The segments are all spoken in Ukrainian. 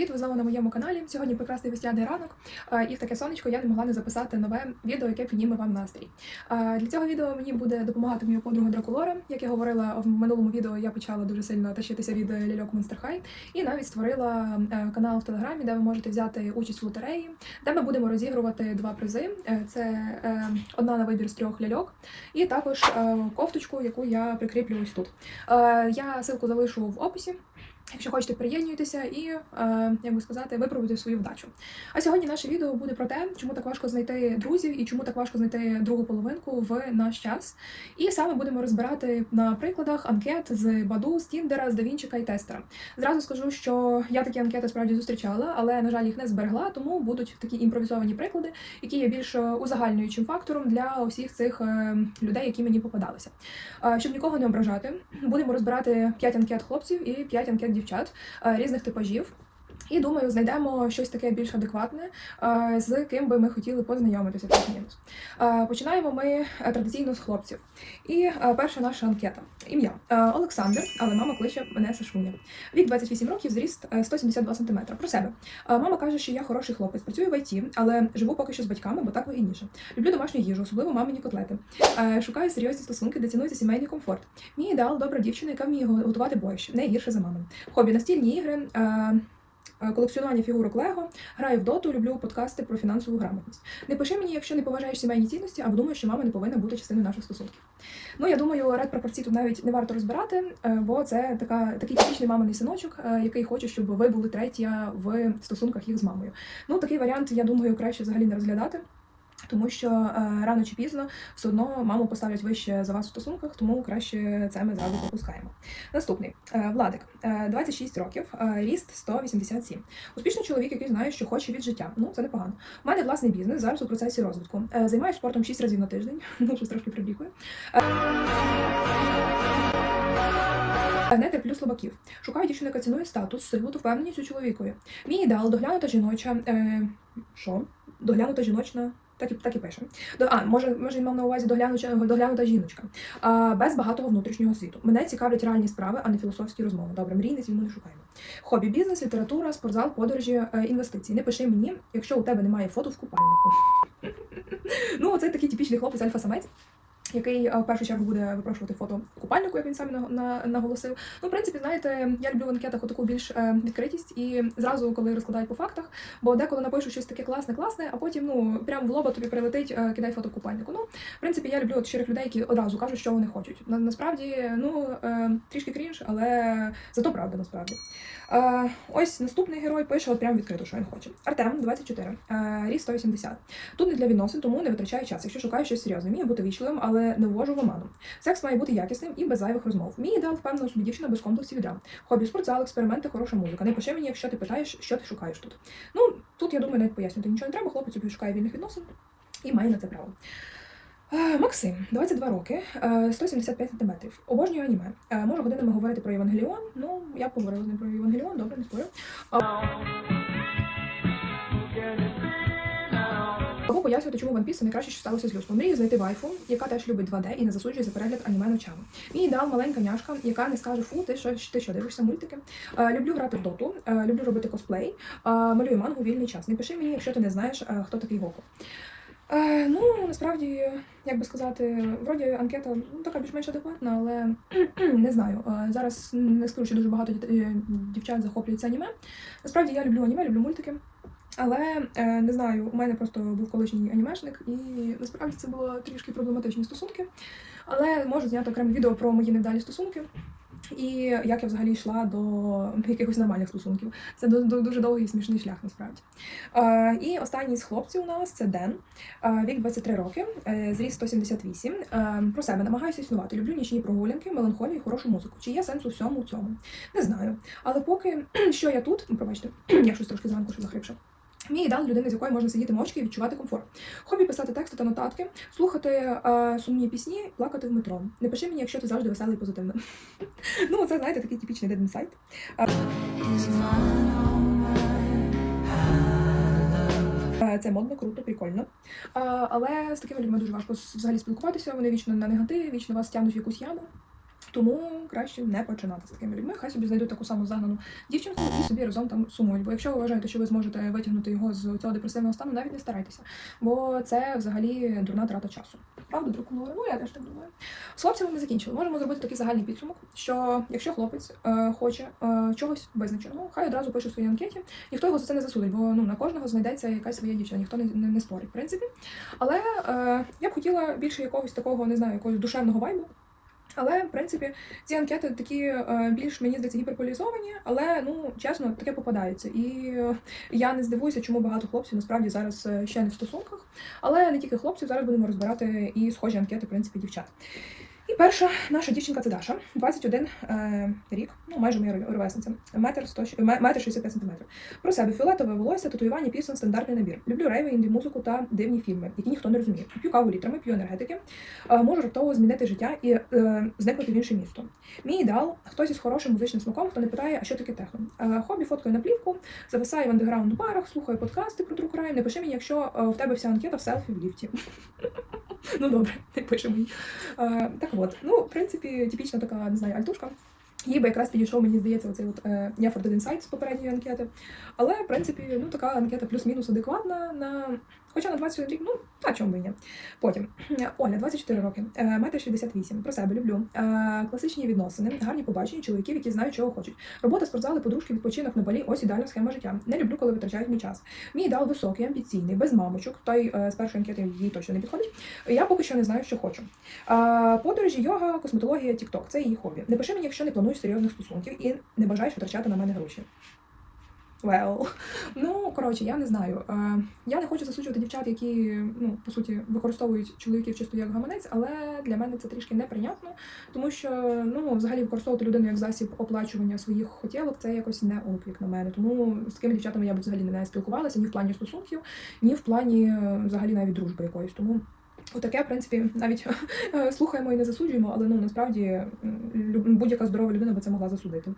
привіт! Ви знову на моєму каналі. Сьогодні прекрасний весняний ранок, і в таке сонечко я не могла не записати нове відео, яке підніме вам настрій. Для цього відео мені буде допомагати моя подруга Дракулора. Як я говорила в минулому відео, я почала дуже сильно тащитися від ляльок Monster High і навіть створила канал в Телеграмі, де ви можете взяти участь в лотереї, де ми будемо розігрувати два призи. Е, Це е, одна на вибір з трьох ляльок, і також е, кофточку, яку я прикріплю ось тут. Я ссылку залишу в описі. Якщо хочете, приєднуйтеся і, е, як би сказати, випробуйте свою вдачу. А сьогодні наше відео буде про те, чому так важко знайти друзів і чому так важко знайти другу половинку в наш час. І саме будемо розбирати на прикладах анкет з Баду, з Тіндера, з Давінчика і Тестера. Зразу скажу, що я такі анкети справді зустрічала, але на жаль їх не зберегла, тому будуть такі імпровізовані приклади, які є більш узагальнюючим фактором для усіх цих е, людей, які мені попадалися. Е, Щоб нікого не ображати, будемо розбирати 5 анкет хлопців і 5 анкет дівчат е, різних типажів. І думаю, знайдемо щось таке більш адекватне, е, з ким би ми хотіли познайомитися плюс-мінус. Е, Починаємо ми е, традиційно з хлопців. І перша наша анкета. Ім'я Олександр, але мама кличе мене Сашуня. Вік 28 років, зріст е, 172 см. Про себе. Мама каже, що я хороший хлопець, працюю в ІТ, але живу поки що з батьками, бо так вигідніше. Люблю домашню їжу, особливо мамині котлети. Шукаю серйозні стосунки, де цінується сімейний комфорт. Мій ідеал добра дівчина, яка вміє готувати борщ, не гірше за маму. Хобі настільні ігри. Е, Колекціонування фігурок Лего, граю в доту, люблю подкасти про фінансову грамотність. Не пиши мені, якщо не поважаєш сімейні цінності, або думаєш, що мама не повинна бути частиною наших стосунків. Ну я думаю, ред пропорцій тут навіть не варто розбирати, е, бо це така такий типічний маминий синочок, е, який хоче, щоб ви були третя в стосунках їх з мамою. Ну такий варіант, я думаю, краще взагалі не розглядати. Тому що е, рано чи пізно все одно маму поставлять вище за вас у стосунках, тому краще це ми зразу пропускаємо. Наступний Е, Владик, Е, 26 років, е, ріст 187. Успішний чоловік, який знає, що хоче від життя. Ну це непогано. У мене власний бізнес зараз у процесі розвитку. Е, Займаюся спортом 6 разів на тиждень. Ну щось трошки прибігує. Е, Не терплю слабаків. Шукаю дівчину, цінує статус, силу та впевненість у чоловікові. Мій ідеал доглянута жіноча. Е, що? Доглянута жіночна. Так і так і пише. До а може, може він мав на увазі доглянута, доглянута жіночка. А, без багатого внутрішнього світу. Мене цікавлять реальні справи, а не філософські розмови. Добре, мрійниць йому не шукаємо. Хобі, бізнес, література, спортзал, подорожі, е, інвестиції. Не пиши мені, якщо у тебе немає фото в купальнику. ну, оце такий типічний хлопець альфа-самець. Який е, в першу чергу буде випрошувати фото купальнику, як він сам на, на, наголосив. Ну, в принципі, знаєте, я люблю в анкетах таку більш е, відкритість і зразу, коли розкладають по фактах, бо деколи напишу щось таке класне, класне, а потім ну прямо в лоба тобі прилетить, е, кидай фото купальнику. Ну, в принципі, я люблю от щирих людей, які одразу кажуть, що вони хочуть. На, насправді, ну трішки крінж, але зато правда насправді. Ось наступний герой пише от прямо відкрито, що він хоче. Артем, 24, е, ріст 180. Тут не для відносин, тому не витрачаю час. Якщо шукаю щось серйозне, вмію бути вічливим, але не ввожу в оману. Секс має бути якісним і без зайвих розмов. Мій ідеал впевнено собі дівчина без комплексів і драм. Хобі, спортзал, експерименти, хороша музика. Не пиши мені, якщо ти питаєш, що ти шукаєш тут. Ну тут я думаю, навіть пояснювати нічого не треба. Хлопець собі шукає вільних відносин і має на це право. Максим, 22 роки, е, 175 см. Обожнюю аніме. Можу годинами говорити про Євангеліон. Ну, я поговорила з ним про Євангеліон, добре, не спорю. Або пояснювати, чому One Piece найкраще, що сталося з людством. Мрію знайти вайфу, яка теж любить 2D і не засуджує за перегляд аніме ночами. Мій ідеал маленька няшка, яка не скаже фу, ти що ти що дивишся мультики. Е, люблю грати в доту, е, люблю робити косплей, е, малюю мангу вільний час. Не пиши мені, якщо ти не знаєш, е, хто такий Гоку. Е, ну, насправді, як би сказати, вроді анкета ну, така більш-менш адекватна, але не знаю. Е, зараз не скажу, що дуже багато е, дівчат захоплюється аніме. Насправді я люблю аніме, люблю мультики. Але е, не знаю, у мене просто був колишній анімешник, і насправді це було трішки проблематичні стосунки. Але можу зняти окреме відео про мої невдалі стосунки. І як я взагалі йшла до якихось нормальних стосунків. Це ду- ду- дуже довгий і смішний шлях, насправді. Е, і останній з хлопців у нас це Ден, е, вік 23 роки, е, зріст 178. Е, про себе намагаюся існувати. Люблю нічні прогулянки, меланхолію, хорошу музику. Чи є сенс у всьому цьому? Не знаю. Але поки що я тут, пробачте, я щось трошки зранку що захрипша. Мій ідеал людини, з якою можна сидіти мовчки і відчувати комфорт. Хобі писати тексти та нотатки, слухати е, сумні пісні, плакати в метро. Не пиши мені, якщо ти завжди веселий і позитивний. ну, це знаєте, такий типічний деден сайт. Е, Це модно, круто, прикольно. Але з такими людьми дуже важко взагалі спілкуватися. Вони вічно на негативі, вічно вас тягнуть в якусь яму. Тому краще не починати з такими людьми. Хай собі знайдуть таку саму загнану дівчинку і собі разом там сумують. Бо якщо ви вважаєте, що ви зможете витягнути його з цього депресивного стану, навіть не старайтеся, бо це взагалі дурна трата часу. Правда, друг Ну я теж так думаю. З хлопцями ми закінчили. Можемо зробити такий загальний підсумок, що якщо хлопець е, хоче е, чогось визначеного, хай одразу пише в своїй анкеті. Ніхто його за це не засудить, бо ну на кожного знайдеться якась своя дівчина, ніхто не, не, не спорить, в принципі. Але е, я б хотіла більше якогось такого, не знаю, якогось душевного вайбу. Але в принципі ці анкети такі е, більш мені здається гіперполізовані, але ну чесно, таке попадається. І е, я не здивуюся, чому багато хлопців насправді зараз е, ще не в стосунках. Але не тільки хлопців, зараз будемо розбирати і схожі анкети, в принципі, дівчат. І перша наша дівчинка це Даша, 21 е, рік, ну майже моя ровесниця, метр 100, метр 65 сантиметрів. Про себе фіолетове волосся, татуювання, пісень, стандартний набір. Люблю рейви, інді музику та дивні фільми, які ніхто не розуміє. П'ю каву літрами, п'ю енергетики, е, можу раптово змінити життя і е, зникнути в інше місто. Мій ідеал хтось із хорошим музичним смаком, хто не питає, а що таке техно. Е, хобі фоткаю на плівку, зависаю в андеграунд барах, слухаю подкасти про Crime. Не пиши мені, якщо е, в тебе вся анкета в селфі в ліфті. Ну добре, не пише мені. Е, так от, ну, в принципі, типічна така, не знаю, альтушка. Їй би якраз підійшов, мені здається, оцей от Нефорд for з попередньої анкети. Але, в принципі, ну така анкета плюс-мінус адекватна на. Хоча на 21 рік, ну, а чому ні. Потім Оля, 24 роки, е, метр 68, про себе люблю. Е, класичні відносини, гарні побачення чоловіків, які знають, чого хочуть. Робота, спортзали, подружки, відпочинок на балі, ось ідеальна схема життя. Не люблю, коли витрачають мій час. Мій ідеал високий, амбіційний, без мамочок. Той е, з першої анкети їй точно не підходить. Я поки що не знаю, що хочу. Подорожі, йога, косметологія, тікток це її хобі. Не пиши мені, якщо не плануєш серйозних стосунків і не бажаєш витрачати на мене гроші. Well. Ну, коротше, я не знаю. Е, я не хочу засуджувати дівчат, які ну по суті використовують чоловіків чисто як гаманець, але для мене це трішки неприйнятно, тому що ну взагалі використовувати людину як засіб оплачування своїх хотілок це якось не ок, на мене. Тому з такими дівчатами я б взагалі не спілкувалася ні в плані стосунків, ні в плані е, взагалі навіть дружби якоїсь. Тому Отаке, в принципі, навіть е, слухаємо і не засуджуємо, але ну насправді будь-яка здорова людина би це могла засудити.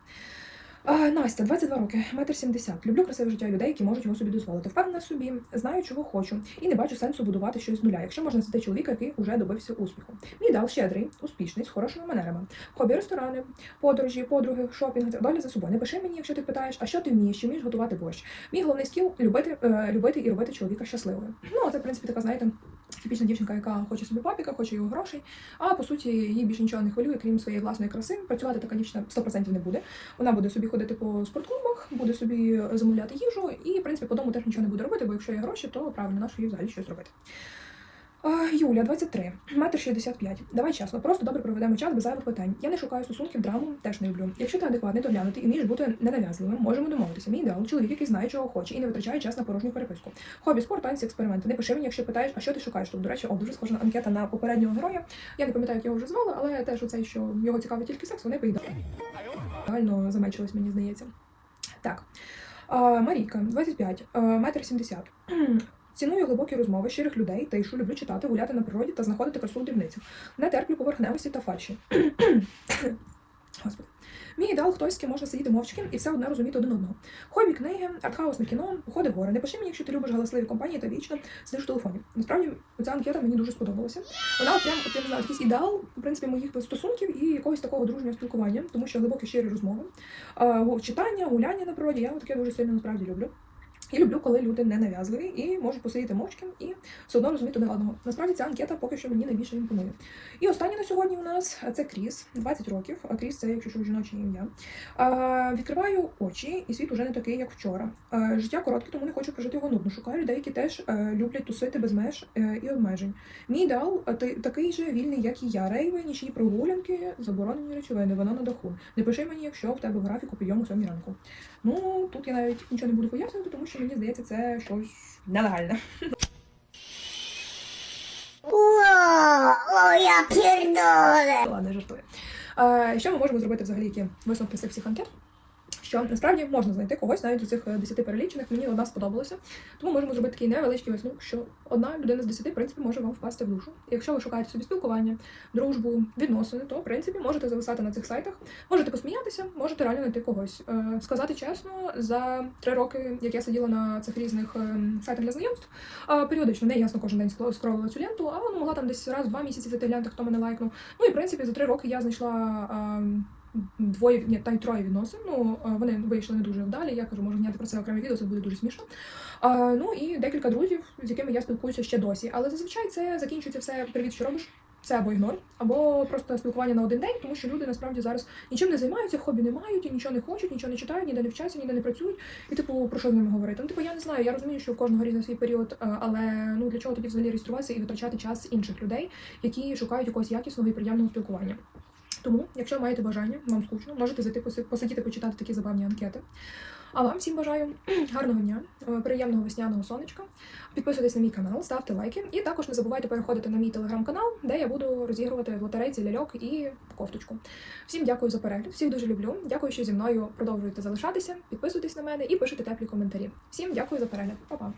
А, Настя, 22 роки, метр 70. Люблю красиве життя людей, які можуть його собі дозволити. Впевнена собі, знаю, чого хочу, і не бачу сенсу будувати щось з нуля, якщо можна знайти чоловіка, який уже добився успіху. Мій ідеал щедрий, успішний, з хорошими манерами. Хобі, ресторани, подорожі, подруги, шопінг, догляд за собою. Не пиши мені, якщо ти питаєш, а що ти вмієш, чи вмієш готувати борщ. Мій головний скіл любити, е, любити і робити чоловіка щасливою. Ну, це, в принципі, така, знаєте. Типічна дівчинка, яка хоче собі папіка, хоче його грошей, а по суті їй більше нічого не хвилює, крім своєї власної краси. Працювати така дівчина 100% не буде. Вона буде собі ходити по спортклубах, буде собі замовляти їжу, і в принципі по дому теж нічого не буде робити, бо якщо є гроші, то правильно нащо їй взагалі щось робити. Юля, 23, метр 65. Давай чесно, просто добре проведемо час без зайвих питань. Я не шукаю стосунків, драму теж не люблю. Якщо ти адекватний, доглянутий і вмієш бути ненав'язливим, можемо домовитися. Мій ідеал чоловік, який знає, чого хоче і не витрачає час на порожню переписку. Хобі, спорт, танці, експерименти. Не пиши мені, якщо питаєш, а що ти шукаєш тут. До речі, о, дуже схожа анкета на попереднього героя. Я не пам'ятаю, як його вже звали, але теж оцей, що його цікавить тільки секс, вони поїдали. Реально замечились, мені здається. Так. Марійка, 25, а, метр 70. Ціную глибокі розмови щирих людей, тишу, люблю читати, гуляти на природі та знаходити красу в дрібницях. Не терплю поверхневості та фальші. Господи. Мій ідеал хтось, ким можна сидіти мовчки і все одно розуміти один одного. Хобі, книги, артхаусне кіно, походи в гори. Не пиши мені, якщо ти любиш галасливі компанії та вічно сидиш в телефоні. Насправді, ця анкета мені дуже сподобалася. Вона прям от, я не знаю, якийсь ідеал, в принципі, моїх стосунків і якогось такого дружнього спілкування, тому що глибокі щирі розмови, е, читання, гуляння на природі, я таке дуже сильно насправді люблю. І люблю, коли люди не нав'язливі і можуть посидіти мовчки і все одно розуміти один одного. Насправді ця анкета поки що мені найбільше імпонує. І останнє на сьогодні у нас це Кріс, 20 років. А Кріс це, якщо що, жіноче ім'я. Відкриваю очі, і світ уже не такий, як вчора. Життя коротке, тому не хочу прожити його нудно. Шукаю людей, які теж люблять тусити без меж е, і обмежень. Мій ідеал такий же вільний, як і я. Рейви, нічні прогулянки, заборонені речовини, вона на даху. Не пиши мені, якщо в тебе графіку підйому сьомій ранку. Ну тут я навіть нічого не буду пояснювати, тому що мені здається, це щось нелегальне. О, я! Ладно, жартую. Е, що ми можемо зробити взагалі, які висновки з цих всіх анкет? Що насправді можна знайти когось навіть з цих 10 перелічених. Мені одна сподобалася. Тому можемо зробити такий невеличкий висновок, що одна людина з 10, в принципі, може вам впасти в душу. Якщо ви шукаєте собі спілкування, дружбу, відносини, то в принципі можете зависати на цих сайтах, можете посміятися, можете реально знайти когось. Е, Сказати чесно, за три роки, як я сиділа на цих різних ем, сайтах для знайомств, е, періодично не ясно кожен день скро- скролила цю ленту, а ну, могла там десь раз в два місяці зайти глянути, хто мене лайкнув. Ну і в принципі за три роки я знайшла. Двоє, ні, та й троє відносин. Ну е, вони вийшли не дуже вдалі. Я кажу, можу зняти про це окреме відео, це буде дуже смішно. А, ну і декілька друзів, з якими я спілкуюся ще досі. Але зазвичай це закінчується все привіт, що робиш. Це або ігнор, або просто спілкування на один день, тому що люди насправді зараз нічим не займаються, хобі не мають, і нічого не хочуть, нічого не читають, ніде не вчаться, ніде не працюють. І типу про що з ними говорити? Ну, типу, я не знаю. Я розумію, що у кожного різний свій період, е, але ну для чого тоді взагалі реєструватися і витрачати час інших людей, які шукають якогось якісного і приємного спілкування. Тому, якщо маєте бажання, вам скучно, можете зайти поси- посидіти, почитати такі забавні анкети. А вам всім бажаю гарного дня, е, приємного весняного сонечка. Підписуйтесь на мій канал, ставте лайки. І також не забувайте переходити на мій телеграм-канал, де я буду розігрувати лотерейці ляльок і кофточку. Всім дякую за перегляд, всіх дуже люблю. Дякую, що зі мною продовжуєте залишатися. Підписуйтесь на мене і пишете теплі коментарі. Всім дякую за перегляд. Па-па!